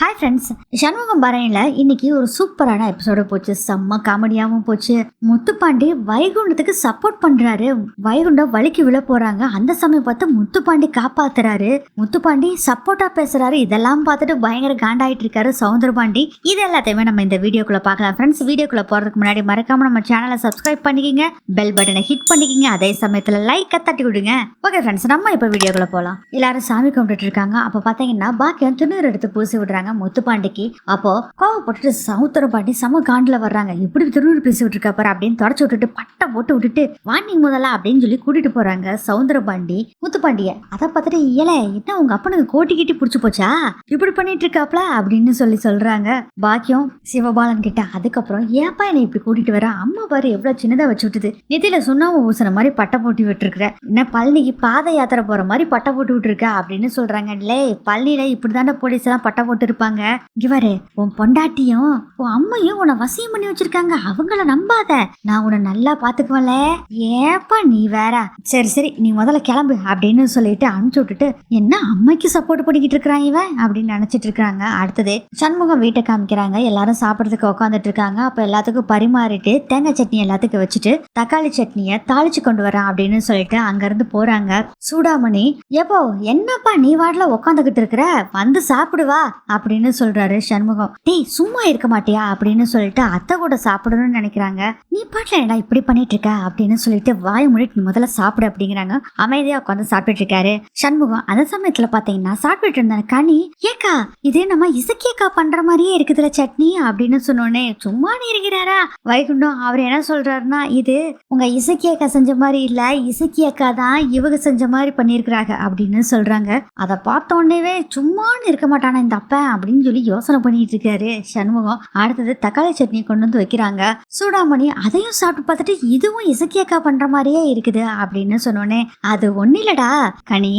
Hi friends Shanmugam பரையில இன்னைக்கு ஒரு சூப்பரான எபிசோடு போச்சு. செம்ம காமெடியாகவும் போச்சு. முத்துப்பாண்டி வைகுண்டத்துக்கு சப்போர்ட் பண்றாரு. வைகுண்டம் வலிக்கு விழ போறாங்க. அந்த சமயம் பார்த்து முத்துப்பாண்டி காப்பாத்துறாரு. முத்துப்பாண்டி சப்போர்ட்டா பேசுறாரு. இதெல்லாம் பார்த்துட்டு பயங்கர காண்டாயிட்டு இருக்காரு சவுந்தரபாண்டி. இது எல்லாத்தையுமே நம்ம இந்த வீடியோக்குள்ள பார்க்கலாம் ஃப்ரெண்ட்ஸ் வீடியோக்குள்ள போறதுக்கு முன்னாடி மறக்காம நம்ம சேனலை சப்ஸ்கிரைப் பண்ணிக்கிங்க. பெல் பட்டனை ஹிட் பண்ணிக்கிங்க. அதே சமயத்துல லைக்கை தட்டி விடுங்க. ஓகே ஃப்ரெண்ட்ஸ் நம்ம இப்போ வீடியோக்குள்ள போகலாம் எல்லாரும் சாமி கும்பிட்டுட்டு இருக்காங்க. அப்போ பார்த்தீங்கன்னா பாக்கியம் திருநீர் எடுத்து பூசி விடுறாங்க. முத்துப்பாண்டிக்கு. அப்போ கோவப்பட்டுட்டு சமுத்திரம் பாண்டி சம காண்டில் வர்றாங்க. இப்படி திருநூறு பேசி விட்டுருக்கா பாரு அப்படின்னு தொடச்சு விட்டுட்டு பட்டை போட்டு விட்டுட்டு வாண்டிங் முதலா? அப்படின்னு சொல்லி கூட்டிட்டு போறாங்க சவுந்தர பாண்டி. முத்துப்பாண்டிய அதை பார்த்துட்டு இயல என்ன உங்க அப்பனுக்கு கோட்டி கிட்டி பிடிச்சி போச்சா? இப்படி பண்ணிட்டு இருக்காப்ல அப்படின்னு சொல்லி சொல்றாங்க பாக்கியம் சிவபாலன் கிட்ட. அதுக்கப்புறம் ஏப்பா என்னை இப்படி கூட்டிட்டு வர? அம்மா பாரு எவ்வளவு சின்னதா வச்சு விட்டுது. நெத்தியில சுண்ணாம ஊசுன மாதிரி பட்டை போட்டு விட்டுருக்குற. என்ன பழனிக்கு பாத யாத்திரை போற மாதிரி பட்டை போட்டு விட்டுருக்க? அப்படின்னு சொல்றாங்க. லே பழனியில இப்படிதான போலீஸ் எல்லாம் பட்டை போட்டு இருப்பாங்க இவரு உன் பொண்டாட்டியும் உன் அம்மையும் உன்னை வசியம் பண்ணி வச்சிருக்காங்க. அவங்கள நம்பாத. நான் உன்னை நல்லா பாத்துக்குவல ஏப்பா நீ வேற? சரி சரி நீ முதல்ல கிளம்பு அப்படின்னு சொல்லிட்டு அனுப்பிச்சு விட்டுட்டு என்ன அம்மைக்கு சப்போர்ட் பண்ணிக்கிட்டு இருக்கிறான் இவன்? அப்படின்னு நினைச்சிட்டு இருக்காங்க அடுத்தது சண்முகம் வீட்டை காமிக்கிறாங்க. எல்லாரும் சாப்பிட்றதுக்கு உட்காந்துட்டு இருக்காங்க. அப்ப எல்லாத்துக்கும் பரிமாறிட்டு தேங்காய் சட்னி எல்லாத்துக்கும் வச்சுட்டு தக்காளி சட்னியை தாளிச்சு கொண்டு வரேன் அப்படின்னு சொல்லிட்டு அங்கிருந்து போறாங்க. சூடாமணி எப்போ என்னப்பா நீ வாடல உட்காந்துக்கிட்டு இருக்கிற? வந்து சாப்பிடுவா அப்படின்னு அப்படின்னு சொல்றாரு சண்முகம். டேய் சும்மா இருக்க மாட்டியா? அப்படின்னு சொல்லிட்டு அத்தை கூட சாப்பிடணும்னு நினைக்கிறாங்க. நீ பாட்டில் என்னடா இப்படி பண்ணிட்டு இருக்க? அப்படின்னு சொல்லிட்டு வாய் மூடிட்டு நீ முதல்ல சாப்பிடு அப்படிங்கிறாங்க. அமைதியா உட்காந்து சாப்பிட்டுட்டு இருக்காரு சண்முகம். அந்த சமயத்துல பாத்தீங்கன்னா சாப்பிட்டுட்டு இருந்தாரு கனி ஏக்கா இதே நம்ம இசக்கியக்கா பண்ற மாதிரியே இருக்குதுல சட்னி? அப்படின்னு சொன்னோடனே சும்மா நீ இருக்கிறாரா? வைகுண்டம் அவர் என்ன சொல்றாருன்னா இது உங்க இசக்கியக்கா செஞ்ச மாதிரி இல்ல இசக்கியக்கா தான் இவங்க செஞ்ச மாதிரி பண்ணியிருக்கிறாங்க அப்படின்னு சொல்றாங்க. அதை பார்த்த உடனேவே சும்மானு இருக்க மாட்டானா இந்த அப்பா? அப்படின்னு சொல்லி யோசனை பண்ணிட்டு இருக்காரு சண்முகம். அடுத்தது தக்காளி சட்னி கொண்டு வந்து வைக்கிறாங்க. சூடாமணி அதையும் சாப்பிட்டு பார்த்துட்டு இதுவும் இசக்கியக்கா பண்ற மாதிரியே இருக்குது அப்படின்னு சொன்னோன்னே அது ஒன்றும் இல்லடா. கனி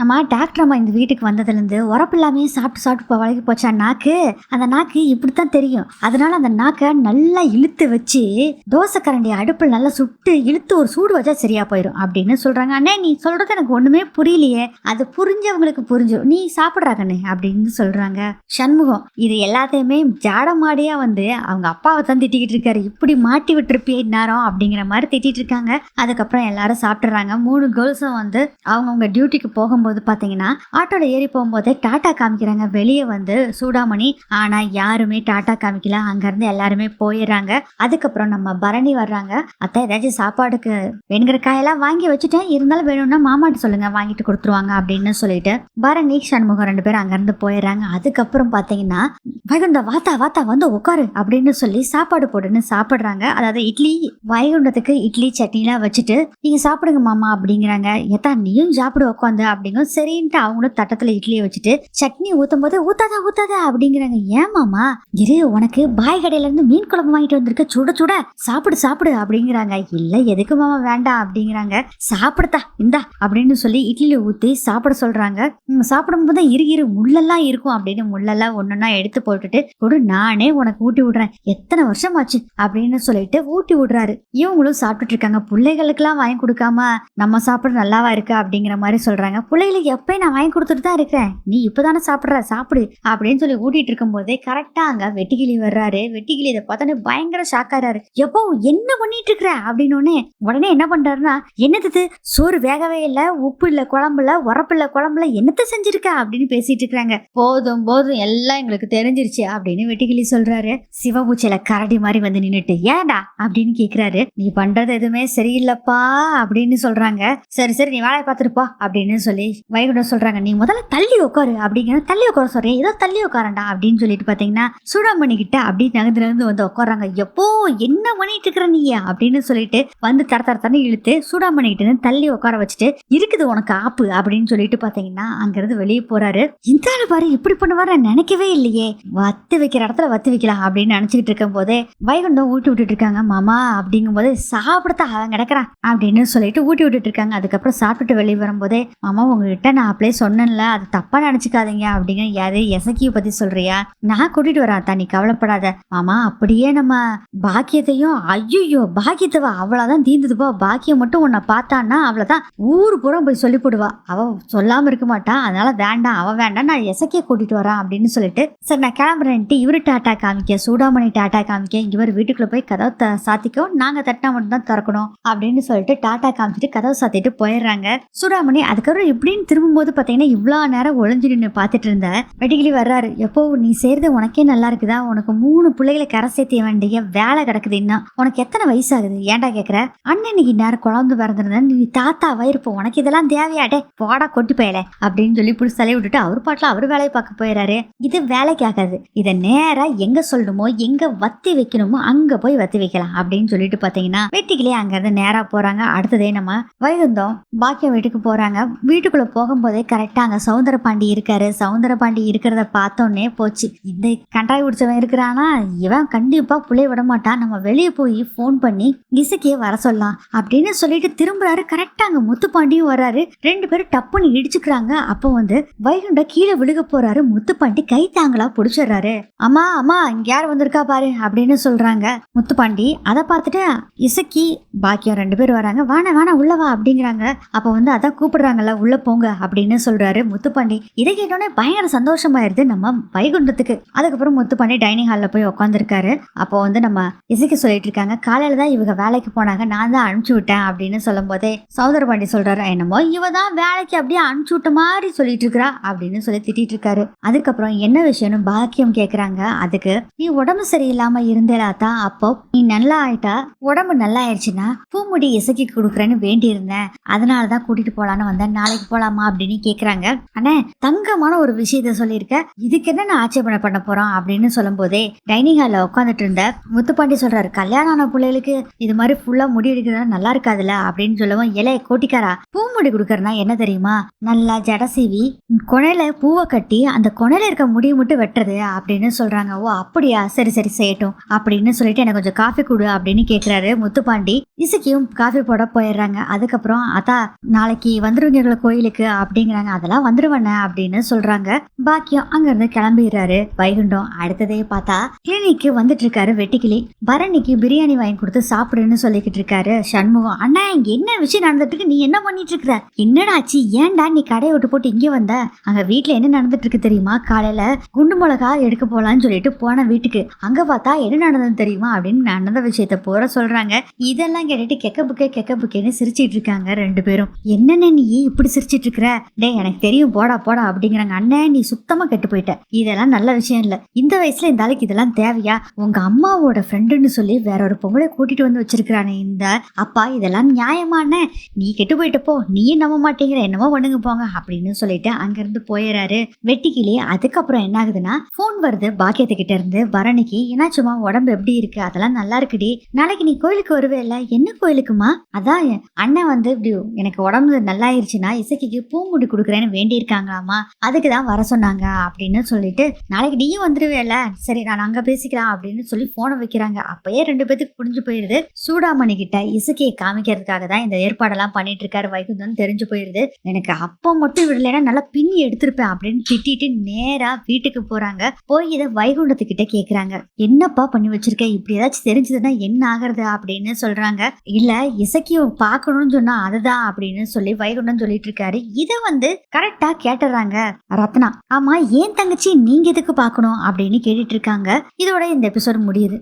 நம்ம டாக்டர் அம்மா இந்த வீட்டுக்கு வந்ததுலேருந்து உரப்பு இல்லாமே சாப்பிட்டு சாப்பிட்டு இப்போ வழக்கி போச்சா நாக்கு? அந்த நாக்கு இப்படித்தான் தெரியும். அதனால அந்த நாக்கை நல்லா இழுத்து வச்சு தோசை கரண்டி அடுப்பில் நல்லா சுட்டு இழுத்து ஒரு சூடு வச்சா சரியா போயிடும் அப்படின்னு சொல்றாங்க. அண்ணே நீ சொல்றது எனக்கு ஒண்ணுமே புரியலையே. அது புரிஞ்சவங்களுக்கு புரிஞ்சிடும் நீ சாப்பிட்றாங்கண்ணே அப்படின்னு சொல்றாங்க. சண்முகம் இது எல்லாத்தையுமே ஜாடமாடியா வந்து அவங்க அப்பாவை தான் திட்டிக்கிட்டு இருக்காரு. இப்படி மாட்டி விட்டுருப்பியே நேரம் அப்படிங்கிற மாதிரி திட்டிட்டு இருக்காங்க. அதுக்கப்புறம் எல்லாரும் சாப்பிட்றாங்க மூணு கேர்ள்ஸும் வந்து அவங்கவுங்க டியூட்டிக்கு போகும்போது பார்த்தீங்கன்னா ஆட்டோவில் ஏறி போகும்போதே டாட்டா காமிக்கிறாங்க. வெளியே வந்து சூடாமணி ஆனால் யாருமே டாட்டா காமிக்கல. அங்கேருந்து எல்லாருமே போயிடுறாங்க. அதுக்கப்புறம் நம்ம பரணி வர்றாங்க. அத்தை ஏதாச்சும் சாப்பாடுக்கு வேணுங்கிற காயெல்லாம் வாங்கி வச்சுட்டேன். இருந்தாலும் வேணும்னா மாமாட்டு சொல்லுங்க. வாங்கிட்டு கொடுத்துருவாங்க அப்படின்னு சொல்லிட்டு பரணி சண்முகம் ரெண்டு பேரும் அங்கேருந்து போயிடுறாங்க. அதுக்கப்புறம் அப்புறம் பார்த்தீங்கன்னா வைகுண்ட வாத்தா வாத்தா வந்து உட்காரு அப்படின்னு சொல்லி சாப்பாடு போடுன்னு சாப்பிட்றாங்க. அதாவது இட்லி வைகுண்டத்துக்கு இட்லி சட்னிலாம் வச்சுட்டு நீங்க சாப்பிடுங்க மாமா அப்படிங்கிறாங்க. எத்தா நீயும் சாப்பிடு உட்காந்து அப்படிங்க சரின்ட்டு அவங்களும் தட்டத்துல இட்லியை வச்சுட்டு சட்னி ஊத்தும் போது ஊத்தாதா ஊத்தாதா அப்படிங்கிறாங்க. ஏன் மாமா? இரு உனக்கு பாய் கடையில இருந்து மீன் குழம்பு வாங்கிட்டு வந்திருக்க. சுட சுட சாப்பிடு சாப்பிடு அப்படிங்கிறாங்க. இல்லை எதுக்கு மாமா வேண்டாம் அப்படிங்கிறாங்க. சாப்பிடுதா இந்தா அப்படின்னு சொல்லி இட்லியில் ஊற்றி சாப்பிட சொல்றாங்க. சாப்பிடும்போது இரு இரு முள்ளெல்லாம் இருக்கும் அப்படின்னு முள்ளெல்லாம் ஒன்னொன்னா எடுத்து போட்டுட்டு கொடு நானே உனக்கு ஊட்டி விடுறேன். எத்தனை வருஷம் ஆச்சு அப்படின்னு சொல்லிட்டு ஊட்டி விடுறாரு. இவங்களும் சாப்பிட்டுட்டு இருக்காங்க. பிள்ளைகளுக்கெல்லாம் வாங்கி கொடுக்காம நம்ம சாப்பிட நல்லாவா இருக்கு? அப்படிங்கிற மாதிரி சொல்றாங்க. பிள்ளைகளுக்கு எப்பயும் நான் வாங்கி கொடுத்துட்டு தான் இருக்கிறேன். நீ இப்பதானே சாப்பிடுற? சாப்பிடு. அப்படின்னு சொல்லி ஊட்டிட்டு இருக்கும் போதே கரெக்டா அங்க வெட்டிக்கிளி வர்றாரு. வெட்டிக்கிளி இதை பார்த்தோன்னே பயங்கர ஷாக்காராரு எப்போ என்ன பண்ணிட்டு இருக்கிற? அப்படின்னு உடனே என்ன பண்றாருன்னா என்னது சோறு வேகவே இல்ல உப்பு இல்ல குழம்புல உரப்பு இல்ல குழம்புல என்னத்த செஞ்சிருக்க? அப்படின்னு பேசிட்டு இருக்காங்க போதும் போதும். எல்லாம் எங்களுக்கு தெரிஞ்சிருச்சு அப்படின்னு வெட்டிக்கிளி சொல்றாரு. சிவபூச்சையில கரடி மாதிரி வந்து நின்றுட்டு ஏன்டா? அப்படின்னு கேக்குறாரு. நீ பண்றது எதுவுமே சரியில்லப்பா அப்படின்னு சொல்றாங்க. சரி சரி நீ வேலையை பார்த்துருப்பா அப்படின்னு சொல்லி வைகுண்டம் சொல்றாங்க. நீ முதல்ல தள்ளி உட்காரு அப்படிங்கிற தள்ளி உட்கார சொல்றேன் ஏதோ தள்ளி உட்காரண்டா அப்படின்னு சொல்லிட்டு பாத்தீங்கன்னா சூடாமணி கிட்ட அப்படி நகர்ந்து நகர்ந்து வந்து உட்காராங்க எப்போ என்ன பண்ணிட்டு இருக்கிற நீ? அப்படின்னு சொல்லிட்டு வந்து தர தர தரன்னு இழுத்து சூடாமணி கிட்ட தள்ளி உட்கார வச்சுட்டு இருக்குது உனக்கு ஆப்பு அப்படின்னு சொல்லிட்டு பாத்தீங்கன்னா அங்கிருந்து வெளியே போறாரு. இந்த பாரு இப்படி பண்ணுவாரு? நான் நினைக்கவே இல்லையே. வத்து வைக்கிற இடத்துல வத்து வைக்கலாம் அப்படின்னு நினச்சிக்கிட்டு இருக்கும் போதே வைகுண்டம் ஊட்டி விட்டுட்டு இருக்காங்க மாமா அப்படிங்கும்போது சாப்பிடத்த அவன் கிடக்குறான் அப்படின்னு சொல்லிட்டு ஊட்டி விட்டுட்டு இருக்காங்க. அதுக்கப்புறம் சாப்பிட்டுட்டு வெளியே வரும்போதே மாமா உங்ககிட்ட நான் அப்படியே சொன்னேன்ல அது தப்பா நினச்சிக்காதீங்க அப்படிங்கிற யாரு எசக்கிய பத்தி சொல்றியா? நான் கூட்டிட்டு வரேன் தண்ணி நீ கவலைப்படாத. மாமா அப்படியே நம்ம பாக்கியத்தையும் ஐயோ பாக்கியத்தவ அவ்வளவுதான் தீந்துதுப்பா பாக்கியம் மட்டும் உன்னை பார்த்தான்னா அவ்வளவுதான் ஊர் பூரா போய் சொல்லி போடுவா. அவ சொல்லாம இருக்க மாட்டா. அதனால வேண்டாம் அவள் வேண்டாம் நான் எசக்கிய கூட்டிட்டு வரேன் அப்படின்னு சொல்லிட்டு சரி நான் கிளம்புறேன்ட்டு இவரு டாட்டா காமிக்க சூடாமணி டாட்டா காமிக்க. இவர் வீட்டுக்குள்ள போய் கதவை சாத்திக்கும் நாங்கள் நாங்க தட்டினா மட்டும் தான் திறக்கணும். அப்படின்னு சொல்லிட்டு டாட்டா காமிச்சிட்டு கதவை சாத்திட்டு போயிடுறாங்க. சூடாமணி அதுக்கப்புறம் இப்படின்னு திரும்பும்போது பாத்தீங்கன்னா இவ்வளோ நேரம் ஒளிஞ்சு நின்று பார்த்துட்டு இருந்த வெட்டிக்கிளி வர்றாரு. எப்போ நீ செய்யறது உனக்கே நல்லா இருக்குதா? உனக்கு மூணு பிள்ளைகளை கரை சேர்த்த வேண்டிய வேலை கிடக்குது இன்னும் உனக்கு எத்தனை வயசாகுது? ஏன்டா கேக்குற? அண்ணனுக்கு இன்னைக்கு நேரம் குழந்தை பிறந்திருந்தா நீ தாத்தாவா இருப்ப. உனக்கு இதெல்லாம் தேவையாடே போடா கொட்டி போயல. அப்படின்னு சொல்லி பிடிச்சி விட்டுட்டு அவர் பாட்டில் அவர் வேலையை பார்க்க போயிடுறாரு. இது வேலைக்கு ஆகாது. இதை நேரா எங்க சொல்லணுமோ எங்க வத்தி வைக்கணுமோ அங்க போய் வத்தி வைக்கலாம் அப்படின்னு சொல்லிட்டு பாத்தீங்கன்னா வெட்டிக்கிளே அங்க இருந்து நேரா போறாங்க. அடுத்ததே நம்ம வைகுந்தம். பாக்கியம் வீட்டுக்கு போறாங்க. வீட்டுக்குள்ள போகும்போதே கரெக்டா அங்க சவுந்தர பாண்டி இருக்காரு. சவுந்தர பாண்டி இருக்கிறத பார்த்தோன்னே போச்சு. இந்த கண்டாய் பிடிச்சவன் இருக்கிறானா? இவன் கண்டிப்பா புள்ளைய விட மாட்டான். நம்ம வெளியே போய் ஃபோன் பண்ணி இசக்கியே வர சொல்லலாம் அப்படின்னு சொல்லிட்டு திரும்புறாரு. கரெக்டா அங்க முத்துப்பாண்டியும் வர்றாரு. ரெண்டு பேரும் டப்புன்னு இடிச்சுக்கிறாங்க. அப்போ வந்து வைகுண்ட கீழே விழுக போறாரு முத்துப்பாண்டி கை தாங்களா புடிச்சிடுறாரு. அம்மா அம்மா இங்க யார் வந்திருக்கா பாரு அப்படின்னு சொல்றாங்க முத்துப்பாண்டி. அதை பார்த்துட்டு இசக்கி பாக்கியம் ரெண்டு பேர் வராங்க. வாண வாணா உள்ள வா அப்படிங்கிறாங்க. அப்போ வந்து அதான் கூப்பிடுறாங்கல்ல உள்ள போங்க அப்படின்னு சொல்றாரு முத்துப்பாண்டி. இதை கேட்டோன்னே பயங்கர சந்தோஷமாயிருது நம்ம வைகுண்டத்துக்கு. அதுக்கப்புறம் முத்துப்பாண்டி டைனிங் ஹாலில் போய் உட்காந்துருக்காரு அப்போ வந்து நம்ம இசைக்கு சொல்லிட்டு இருக்காங்க காலையில தான் இவங்க வேலைக்கு போனாங்க. நான் தான் அனுப்பிச்சு விட்டேன் அப்படின்னு சொல்லும் போதே சௌதர பாண்டி சொல்றாரு என்னமோ இவ தான் வேலைக்கு அப்படியே அனுப்பிச்சு விட்ட மாதிரி சொல்லிட்டு இருக்கிறா அப்படின்னு சொல்லி திட்டிட்டு இருக்காரு அதுக்கப்புறம் என்ன விஷயம்னு பாக்கியம் கேக்குறாங்க. அதுக்கு நீ உடம்பு சரியில்லாம இருந்தேலா தான் அப்போ நீ நல்லா ஆயிட்டா? உடம்பு நல்லா ஆயிடுச்சுன்னா பூமுடி இசைக்கு கொடுக்குறேன்னு வேண்டி இருந்தேன் அதனால தான் கூட்டிட்டு போலான்னு வந்தேன். நாளைக்கு போலாமா? அப்படின்னு கேக்குறாங்க. அண்ணே தங்கமான ஒரு விஷயத்த சொல்லியிருக்க. இதுக்கு என்ன நான் ஆட்சேபனை பண்ண போறோம்? அப்படின்னு சொல்லும் போதே டைனிங் ஹாலில் உட்காந்துட்டு இருந்த முத்துப்பாண்டி சொல்றாரு கல்யாணம் ஆன பிள்ளைகளுக்கு இது மாதிரி ஃபுல்லா முடி எடுக்கிறது நல்லா இருக்காதுல்ல? அப்படின்னு சொல்லவும் இலைய கோட்டிக்காரா? பூமுடி கொடுக்கறனா என்ன தெரியுமா? நல்லா ஜட சீவி கொனையில பூவை கட்டி அந்த கொனையில இருக்க முடிவு மட்டும் வெட்டுறது அப்படின்னு சொல்றாங்க. ஓ அப்படியா? சரி சரி செய்யட்டும் அப்படின்னு சொல்லிட்டு எனக்கு கொஞ்சம் காஃபி கொடு அப்படின்னு கேட்குறாரு முத்துப்பாண்டி. இசுக்கியும் காஃபி போட போயிடுறாங்க. அதுக்கப்புறம் அதா நாளைக்கு வந்துருவீங்க கோயிலுக்கு அப்படிங்கிறாங்க. அதெல்லாம் வந்துருவேன அப்படின்னு சொல்றாங்க. பாக்கியம் அங்க இருந்து கிளம்பிடுறாரு. வைகுண்டம் அடுத்ததே பார்த்தா கிளினிக்கு வந்துட்டு இருக்காரு வெட்டிக்கிளி. பரணிக்கு பிரியாணி வாங்கி கொடுத்து சாப்பிடுன்னு சொல்லிக்கிட்டு இருக்காரு சண்முகம். அண்ணா இங்க என்ன விஷயம் நடந்துட்டு இருக்கு நீ என்ன பண்ணிட்டு இருக்கிற என்னடா ஆச்சு ஏன்டா நீ கடையை விட்டு போட்டு இங்கே வந்த? அங்க வீட்டுல என்ன நடந்துட்டு இருக்கு தெரியுமா? காலையில குண்டு மிளகா எடுக்க போலான்னு சொல்லிட்டு போன வீட்டுக்கு. அங்க பார்த்தா என்ன நடந்தது தெரியுமா அப்படின்னு நடந்த விஷயத்த போற சொல்றாங்க. இதெல்லாம் கேட்டுட்டு கெக்க புக்கே கெக்க புக்கேன்னு சிரிச்சிட்டு இருக்காங்க ரெண்டு பேரும். என்னென்ன நீ இப்படி சிரிச்சிட்டு இருக்கிற? டே எனக்கு தெரியும் போடா போடா அப்படிங்கிறாங்க. அண்ணன் நீ சுத்தமா கெட்டு போயிட்ட. இதெல்லாம் நல்ல விஷயம் இல்ல. இந்த வயசுல இந்த ஆளுக்கு இதெல்லாம் தேவையா? உங்க அம்மாவோட ஃப்ரெண்டுன்னு சொல்லி வேற ஒரு பொம்பளை கூட்டிட்டு வந்து வச்சிருக்கிறானே இந்த அப்பா இதெல்லாம் நியாயமான நீ கெட்டு போயிட்டப்போ நீயும் நம்ப மாட்டேங்கிற. என்னமோ பண்ணுங்க போங்க அப்படின்னு சொல்லிட்டு அங்கிருந்து போயிடுறாரு வெட்டிக்கிளே அதுக்கப்புறம் என்ன ஆகுதுன்னா ஃபோன் வருது பாக்கியத்துக்கிட்ட இருந்து பரணிக்கு என்னாச்சுமா உடம்பு எப்படி இருக்கு? அதெல்லாம் நல்லா இருக்குடி. நாளைக்கு நீ கோயிலுக்கு வருவே இல்ல? என்ன கோயிலுக்குமா? அதான் என் அண்ணன் வந்து இப்படி எனக்கு உடம்பு நல்லா நல்லாயிருச்சுன்னா இசைக்கு பூமுடி கொடுக்குறேன்னு வேண்டியிருக்காங்களாமா அதுக்கு தான் வர சொன்னாங்க அப்படின்னு சொல்லிட்டு நாளைக்கு நீயும் வந்துடுவேல சரி நான் அங்க பேசிக்கலாம் அப்படின்னு சொல்லி போனை வைக்கிறாங்க. அப்பயே ரெண்டு பேத்துக்கு புரிஞ்சு போயிருது. சூடாமணி கிட்ட இசைக்கையை காமிக்கிறதுக்காக தான் இந்த ஏற்பாடெல்லாம் பண்ணிட்டு இருக்காரு வைகுந்தன் தெரிஞ்சு போயிருது. எனக்கு அப்போ மட்டும் விடலைன்னா நல்லா பின்னி எடுத்திருப்பேன் அப்படின்னு திட்டிட்டு நேரா வீட்டுக்கு போறாங்க. போய் இதை வைகுண்டத்துக்கிட்ட கேக்குறாங்க. என்னப்பா பண்ணி வச்சிருக்க? இப்படி ஏதாச்சும் தெரிஞ்சதுன்னா என்ன ஆகுறது? அப்படின்னு சொல்றாங்க. இல்ல இசக்கிய பார்க்கணும்னு சொன்னா அதுதான் அப்படின்னு சொல்லி வைகுண்டம் சொல்லிட்டு இருக்காரு இதை வந்து கரெக்டா கேட்டுறாங்க ரத்னா. ஆமா ஏன் தங்கச்சி நீங்க எதுக்கு பார்க்கணும் அப்படின்னு கேட்டுட்டு இருக்காங்க இதோட இந்த எபிசோட் முடியுது.